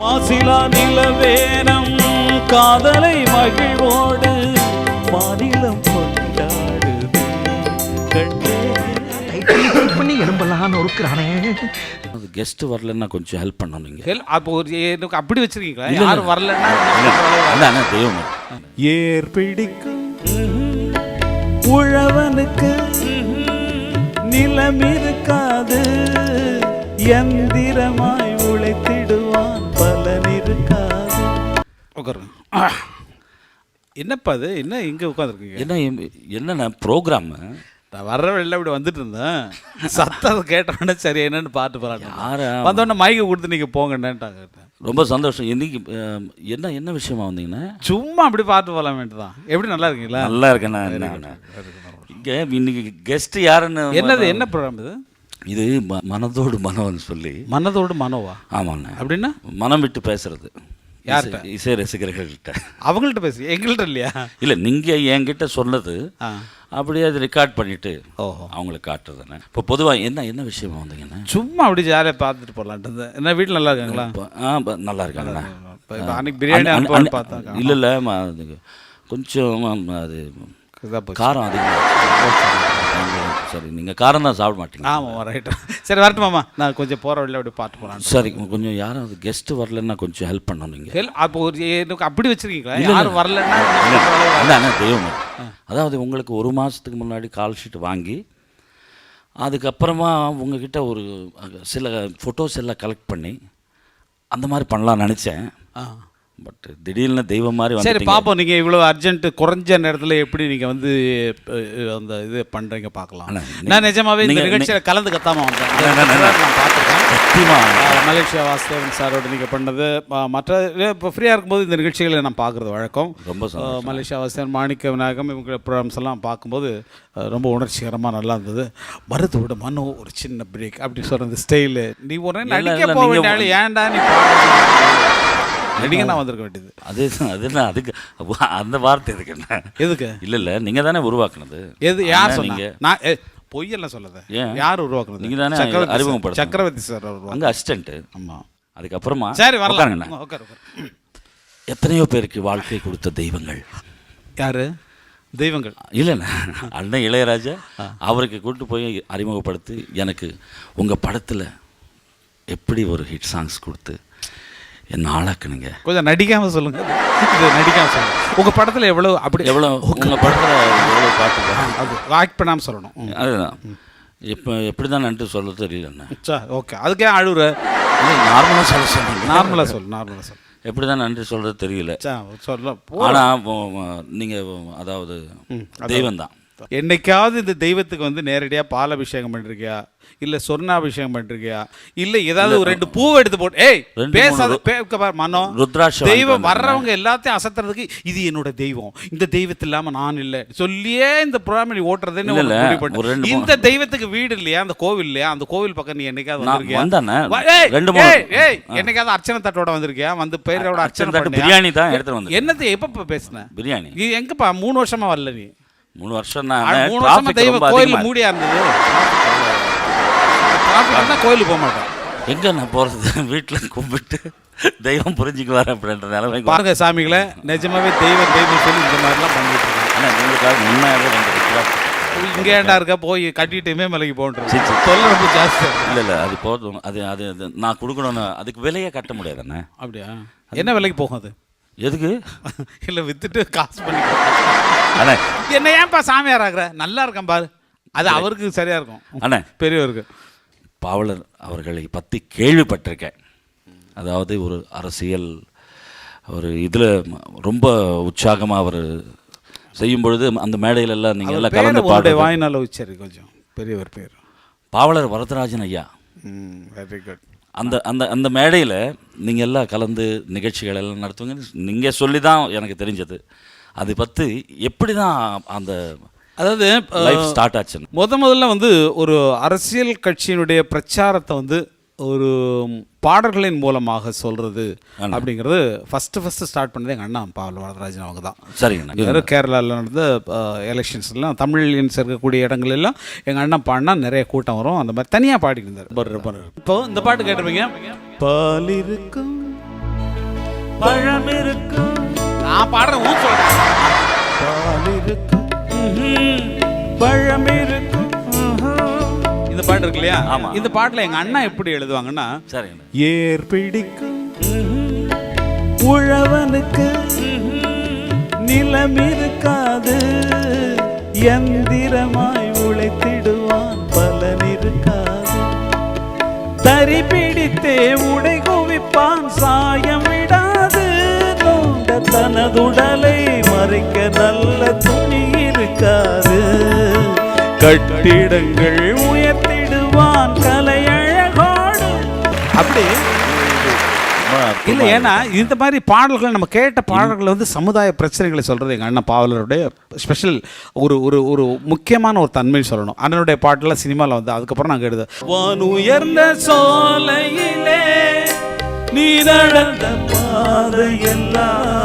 மாசிலா நிலவேனம் காதலை மகிழ்வோடு மாநிலம் கொண்டாடுது கண்ணே டைட் பண்ணி எலும்பெல்லாம் நொறுக்குறானே அது கெஸ்ட் வரலன்னா கொஞ்சம் ஹெல்ப் பண்ணணும் நீங்க ஹெல் அப்போ ஒரு எனக்கு அப்படி வச்சிருக்கீங்களா யாரும் இல்ல. வரலன்னா அண்ணா தெய்வம் ஏர் பிடிக்கும் உழவனுக்கு நிலம் இருக்காது எந்திரமாய் உட்காருங்க என்னப்பா அது என்ன இங்கே உட்காந்துருக்கீங்க என்ன என்னண்ணா ப்ரோக்ராம் நான் வர்ற வெளில இப்படி வந்துட்டு இருந்தேன். சத்தம் கேட்டோன்னே சரி என்னன்னு பார்த்து போகிறாங்க வந்தோடனே மைக்கை கொடுத்து நீங்கள் போங்கண்ணேன்ட்டாங்க ரொம்ப சந்தோஷம். இன்னைக்கு அஹ், என்ன என்ன விஷயமா வந்தீங்கன்னா சும்மா அப்படி பார்த்து போகலாம் தான் எப்படி நல்லா இருக்கீங்களா? நல்லா இருக்கேண்ணா இங்கே இன்னைக்கு கெஸ்ட் யாருன்னு என்னது என்ன ப்ரோக்ராம் இது? இது மனதோடு மனோன்னு சொல்லி. மனதோடு மனோவா? ஆமாண்ணா. அப்படின்னா? மனம் விட்டு பேசுறது. யார்கிட்ட? இசை- ரசிகர்கள்கிட்ட அவங்கள்ட்ட பேசுங்க எங்கள்கிட்ட இல்லையா? இல்லை நீங்கள் என்கிட்ட சொன்னது அப்படியே அது ரெக்கார்ட் பண்ணிட்டு ஓஹோ. அவங்களுக்கு காட்டுறதுண்ணே இப்போ பொதுவாக என்ன என்ன விஷயமா வந்தீங்கண்ணா சும்மா அப்படி ஜாலியாக பார்த்துட்டு போகலான்ட்டு. என்ன வீட்டில் நல்லா இருக்காங்களா? ஆ நல்லா இப்போ அன்னைக்கு பிரியாணி பார்த்தா இல்லை இல்லை கொஞ்சம் அது காரம் அதிகமாக சரி நீங்கள் காரம் தான் சாப்பிட மாட்டீங்க ஆமாம் ரைட்டு சரி வரட்டும் மாமா. நான் கொஞ்சம் போகிற வழியில் அப்படி பார்த்து போகலான்னு சரி கொஞ்சம் யாரும் கெஸ்ட் வரலன்னா கொஞ்சம் ஹெல்ப் பண்ணணும் நீங்கள் ஹெல் அப்போ ஒரு எனக்கு அப்படி வச்சிருக்கீங்களா. யாரும் வரலன்னா இல்லை தெய்வம். அதாவது உங்களுக்கு ஒரு மாதத்துக்கு முன்னாடி கால் ஷீட் வாங்கி அதுக்கப்புறமா உங்ககிட்ட ஒரு சில ஃபோட்டோஸ் எல்லாம் கலெக்ட் பண்ணி அந்த மாதிரி பண்ணலாம்னு நினச்சேன். ஆ. பட் திடீர்னு தெய்வம் மாதிரி சரி. பாப்போம். நீங்கள் இவ்வளோ அர்ஜென்ட் குறைஞ்ச நேரத்தில் எப்படி நீங்கள் வந்து அந்த இது பண்ணுறீங்க பார்க்கலாம். நான் நிஜமாவே இந்த நிகழ்ச்சியில் கலந்து கத்தாம வந்தேன். நான் பார்த்துருக்கேன் மலேசியா வாசுதேவன் சாரோட நீங்கள் பண்ணது மற்ற இப்போ ஃப்ரீயாக இருக்கும்போது இந்த நிகழ்ச்சிகளை நான் பார்க்குறது வழக்கம். ரொம்ப மலேசியா வாசுதேவன் மாணிக்க விநாயகம் இவங்க ப்ரோக்ராம்ஸ் எல்லாம் பார்க்கும்போது ரொம்ப உணர்ச்சிகரமாக நல்லா இருந்தது. மருத்துவோட மனோ ஒரு சின்ன பிரேக் அப்படி சொல்கிற இந்த ஸ்டைலு நீ ஒரு நடிக்க போக ஏன்டா நீ நடிக்க நான் வந்திருக்க வேண்டியது. அது அது என்ன அதுக்கு அந்த வார்த்தை எதுக்கு என்ன? எதுக்கு? இல்லை இல்லை நீங்கள் தானே உருவாக்குனது. எது யார் அண்ணா, சொன்னா? நீங்க நான் பொய்யெல்லாம் சொல்லாத? யார் உருவாக்குனது? நீங்க தானே. அறிமுகப்படுத்தணும். சக்கரவர்த்தி சார் அங்கே அசிஸ்டண்ட்டு ஆமாம் அதுக்கப்புறமா சரி உட்காரு எத்தனையோ பேருக்கு வாழ்க்கை கொடுத்த தெய்வங்கள். யாரு? தெய்வங்கள். இல்லைண்ணா அண்ணன் இளையராஜா அவருக்கு கூட்டு போய் அறிமுகப்படுத்தி எனக்கு உங்கள் படத்தில் எப்படி ஒரு ஹிட் சாங்ஸ் கொடுத்து என்ன ஆளாக்குனீங்க? கொஞ்சம் நடிக்காம சொல்லுங்க. இது நடிக்காம சொல்லுங்க. உங்க படத்துல எவ்வளவு அப்படி எவ்வளோ உங்கள் படத்தில் எவ்வளோ பாட்டு ஆக்ட் பண்ணாம சொல்லணும். அதுதான். இப்போ எப்படி தான் நன்றி சொல்ல தெரியலண்ணா. சா ஓகே. அதுக்கே அழுகுற நார்மலாக சொல்ல சொன்னீங்க நார்மலா சொல்லு நார்மலா சொல்லு. எப்படி தான் நன்றி சொல்கிறது தெரியல. சொல்ல ஆனால் நீங்கள் அதாவது தெய்வம் தான் என்னைக்காவது இந்த தெய்வத்துக்கு வந்து நேரடியா பால் அபிஷேகம் பண்ணிருக்கியா? இல்ல சொர்ணாபிஷேகம் பண்ணிருக்கியா? இல்ல ஏதாவது ஒரு ரெண்டு பூ எடுத்து போட்டு ஏய் பேசாத மனோ ருத்ராட்சம் தெய்வம் வர்றவங்க எல்லாத்தையும் அசத்துறதுக்கு இது என்னோட தெய்வம். இந்த தெய்வத்து இல்லாம நான் இல்ல. சொல்லியே இந்த புறாமணி ஓட்டுறதுன்னு இந்த தெய்வத்துக்கு வீடு இல்லையா? அந்த கோவில் இல்லையா? அந்த கோவில் பக்கம் நீ என்னைக்காவது வந்திருக்கியா? ரெண்டு என்னைக்காவது அர்ச்சனை தட்டோட வந்திருக்கியா? வந்து பேரோட அர்ச்சனை? பிரியாணி தான் எடுத்துட்டு வந்தேன். என்னது எப்ப பேசுன? பிரியாணி. நீ எங்கப்பா மூணு வருஷமா வரல நீ? மூணு வருஷம் மூணு வருஷமா தெய்வம் கோயில் மூடியா இருந்தது. டிராஃபிக் இருந்தா கோயிலுக்கு போக மாட்டேன். எங்க நான் போறது? வீட்டில் கும்பிட்டு தெய்வம் புரிஞ்சுக்குவார் அப்படின்ற நிலைமைக்கு பாருங்க சாமிகளை நிஜமாவே தெய்வம் தெய்வம் சொல்லி இந்த மாதிரிலாம் பண்ணிட்டு இருக்காங்க. ஆனால் உங்களுக்காக உண்மையாகவே request. இங்க ஏன்டா இருக்க? போய் கட்டிட்டுமே மலைக்கு போன்றது சரி, சரி. தொல்லை ரொம்ப ஜாஸ்தி இல்ல இல்ல அது போதும். அது அது நான் கொடுக்கணும்னு அதுக்கு விலையே கட்ட முடியாதுண்ணே அப்படியா? என்ன விலைக்கு போகும் அது? எதுக்கு? இல்ல வித்துட்டு காசு பண்ணி அண்ணே. என்ன ஏன்பா சாமியார் ஆகுற நல்லா இருக்கேன் பாரு. அது அவருக்கு சரியா இருக்கும். அண்ணே. பெரியவருக்கு. பாவலர் அவர்களை பற்றி கேள்விப்பட்டிருக்கேன். அதாவது ஒரு அரசியல் ஒரு இதில் ரொம்ப உற்சாகமாக அவர் செய்யும் பொழுது அந்த மேடையில எல்லாம் நீங்கள் எல்லாம் கலந்து பாடுறது வாய்னால உச்சரி கொஞ்சம். பெரியவர் பேர். பாவலர் வரதராஜன் ஐயா. வெரி குட் அந்த அந்த அந்த மேடையில் நீங்கள் எல்லாம் கலந்து நிகழ்ச்சிகள் எல்லாம் நடத்துவீங்க நீங்கள் சொல்லி தான் எனக்கு தெரிஞ்சது. அது பற்றி எப்படி தான் அந்த அதாவது லைஃப் ஸ்டார்ட் ஆச்சுன்னு. முத முதல்ல வந்து ஒரு அரசியல் கட்சியினுடைய பிரச்சாரத்தை வந்து ஒரு பாடல்களின் மூலமாக சொல்றது அப்படிங்கிறது ஃபர்ஸ்ட் ஃபர்ஸ்ட் ஸ்டார்ட் பண்ணது எங்கள் அண்ணா பாவல் வரதராஜன் அவங்க தான். சரிங்கண்ணா வேறு கேரளாவில் நடந்த எலெக்ஷன்ஸ்லாம் தமிழியன்ஸ் இருக்கக்கூடிய இடங்கள் எல்லாம் எங்கள் அண்ணன் பாடினா நிறைய கூட்டம் வரும். அந்த மாதிரி தனியாக பாடிட்டு இருந்தார். இப்போ இந்த பாட்டு கேட்டிருப்பீங்க. பால் இருக்கும் பழம் இருக்கும் நான் பாடுறேன் ஊ சொல்றேன். பழம் இருக்கும் இந்த பாட்டு இருக்கு இல்லையா? ஆமா. இந்த பாட்டுல எங்க அண்ணா எப்படி எழுதுவாங்கன்னா சரிங்க. ஏர் பிடிக்கும் உழவனுக்கு. நிலம் இருக்காது. எந்திரமாய் உழைத்திடுவான். பலன் இருக்காது. தறி பிடித்தே உடை தனதுடலை மறைக்க நல்ல துணி இருக்காது. கட்டிடங்கள் உயர்த்திடுவான் கலை அழகோடு அப்படி இல்ல ஏன்னா இந்த மாதிரி பாடல்கள் நம்ம கேட்ட பாடல்கள் வந்து சமுதாய பிரச்சனைகளை சொல்றது எங்க அண்ணன் பாவலருடைய ஸ்பெஷல் ஒரு ஒரு ஒரு முக்கியமான ஒரு தன்மை சொல்லணும். அண்ணனுடைய பாட்டுல சினிமாவில் வந்து அதுக்கப்புறம் நாங்கள் எழுத உயர்ந்த சோலையிலே நீ நடந்த பாதையெல்லாம்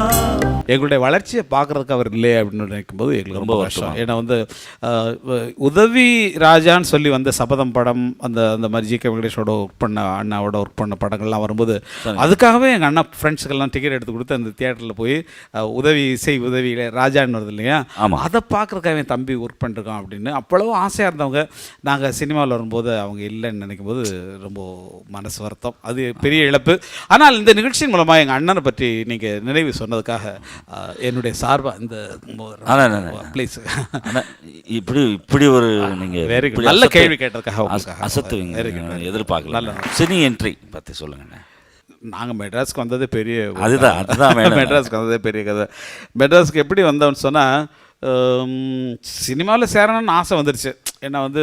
எங்களுடைய வளர்ச்சியை பார்க்கறதுக்கு அவர் இல்லை அப்படின்னு நினைக்கும் போது எங்களுக்கு ரொம்ப கஷ்டம் ஏன்னா வந்து உதவி ராஜான்னு சொல்லி வந்த சபதம் படம் அந்த அந்த மாதிரி ஜி கே வெங்கடேஷோட ஒர்க் பண்ண அண்ணாவோட ஒர்க் பண்ண படங்கள்லாம் வரும்போது அதுக்காகவே எங்கள் அண்ணா ஃப்ரெண்ட்ஸுக்கெல்லாம் டிக்கெட் எடுத்து கொடுத்து அந்த தியேட்டரில் போய் உதவி இசை உதவியில் ராஜான்னு வருது இல்லையா? ஆமா. அதை பார்க்குறதுக்காக என் தம்பி ஒர்க் பண்ணிருக்கான் அப்படின்னு அவ்வளவு ஆசையாக இருந்தவங்க. நாங்கள் சினிமாவில் வரும்போது அவங்க இல்லைன்னு நினைக்கும் போது ரொம்ப மனசு வருத்தம். அது பெரிய இழப்பு. ஆனால் இந்த நிகழ்ச்சியின் மூலமாக எங்கள் அண்ணனை பற்றி நீங்கள் நினைவு சொன்னதுக்காக என்னுடைய சார்பாக இந்த. ப்ளீஸ் இப்படி இப்படி ஒரு நீங்க Very good. இப்படி நல்ல கேள்வி கேட்டதுக்காக. அசத்துவீங்க very good. எதிர்பார்க்கல நல்ல. சினி என்ட்ரி பத்தி சொல்லுங்க நாங்கள் மெட்ராஸ்க்கு வந்ததே பெரிய அதுதான். அதுதான். மெட்ராஸ்க்கு வந்ததே பெரிய கதை மெட்ராஸ்க்கு எப்படி வந்தோம்னு சொன்னால் சினிமாவில் சேரணும்னு ஆசை வந்துருச்சு ஏன்னா வந்து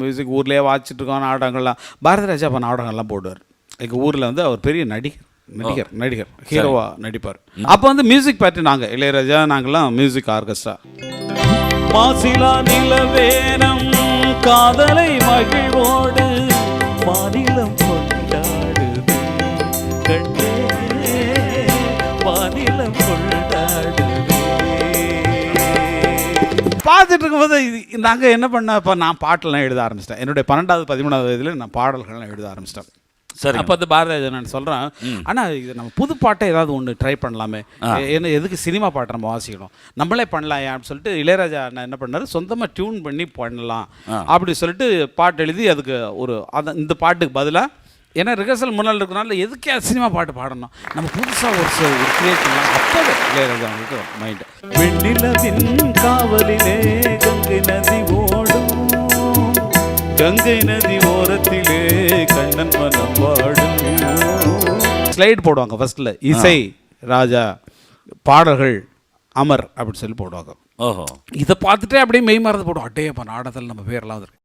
மியூசிக் ஊர்லேயே வாச்சிட்டு இருக்கோம் நாடகங்கள்லாம் பாரதி ராஜா அப்போ நாடகங்கள்லாம் போடுவார் எங்கள் ஊரில் வந்து அவர் பெரிய நடிகர் நடிகர் நடிகர் ஹீரோவா நடிப்பார். அப்போ வந்து மியூசிக் பார்ட்டி நாங்கள் இளையராஜா நாங்கள்லாம் மியூசிக் ஆர்கெஸ்ட்ரா மாசிலா நிலவேனம் காதலை மகிழ்வோடு மாநிலம் கொண்டாடுது. மாநிலம் கொண்டாடுது. பார்த்துட்டு இருக்கும்போது நாங்கள் என்ன பண்ண இப்போ நான் பாட்டெல்லாம் எழுத ஆரம்பிச்சிட்டேன். என்னுடைய பன்னெண்டாவது பதிமூணாவது வயதில் நான் பாடல்கள்லாம் எழுத ஆரம்பிச்சிட்டேன். சரி அப்போ வந்து பாரதிராஜா நான் சொல்கிறேன் ஆனால் இது நம்ம புது பாட்டை ஏதாவது ஒன்று ட்ரை பண்ணலாமே. என்ன எதுக்கு சினிமா பாட்டை நம்ம வாசிக்கணும்? நம்மளே பண்ணலாம் ஏன்? அப்படின்னு சொல்லிட்டு இளையராஜா அண்ணா என்ன பண்ணாரு? சொந்தமாக டியூன் பண்ணி பண்ணலாம். அப்படி சொல்லிட்டு பாட்டு எழுதி அதுக்கு ஒரு அந்த இந்த பாட்டுக்கு பதிலாக ஏன்னா ரிஹர்சல் முன்னால் இருக்கிறனால எதுக்கே சினிமா பாட்டு பாடணும்? நம்ம புதுசாக ஒரு ஒரு கிரியேட் பண்ணலாம். அப்போவே இளையராஜா அவங்களுக்கு மைண்டு வெண்ணிலவின் காவலிலே கங்கை நதி கங்கை நதி ஓரத்திலே கண்ணன் மனம் வாடும் ஸ்லைடு போடுவாங்க ஃபர்ஸ்ட்ல இசை ராஜா பாடல்கள் அமர் அப்படின்னு சொல்லி போடுவாங்க. ஓஹோ. இதை பார்த்துட்டே அப்படியே மெய் மறந்து போடும். அட்டே அப்போ நாடகத்தில் நம்ம பேரெல்லாம் வந்துருக்கு.